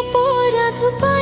অপরাধ পাই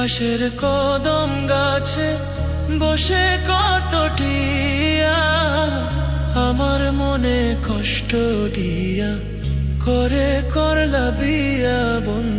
পাশের কদম গাছে বসে কতটিয়া আমার মনে কষ্ট দিয়া করে করলা বিয়া বন্ধু।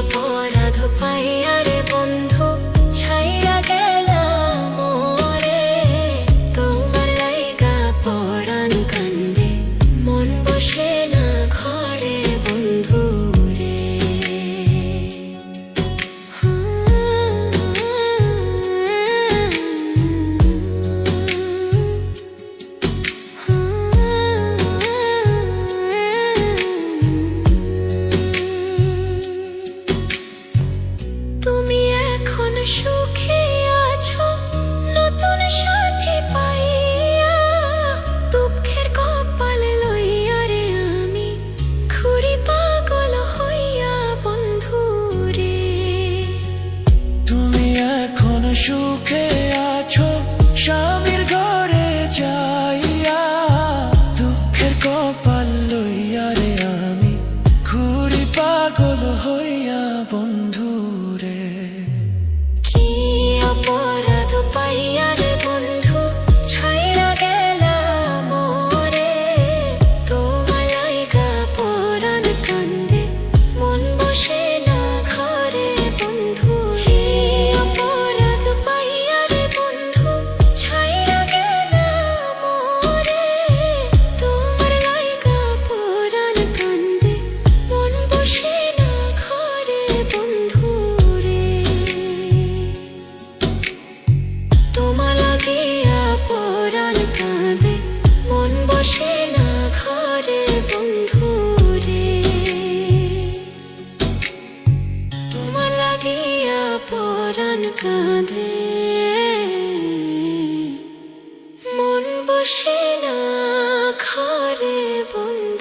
অপরাধ পাইয়া রে বন্ধু। সুখে মন বসে না ঘরে বন্ধু রে। তোমার লাগিয়া মন বসে না ঘরে বন্ধু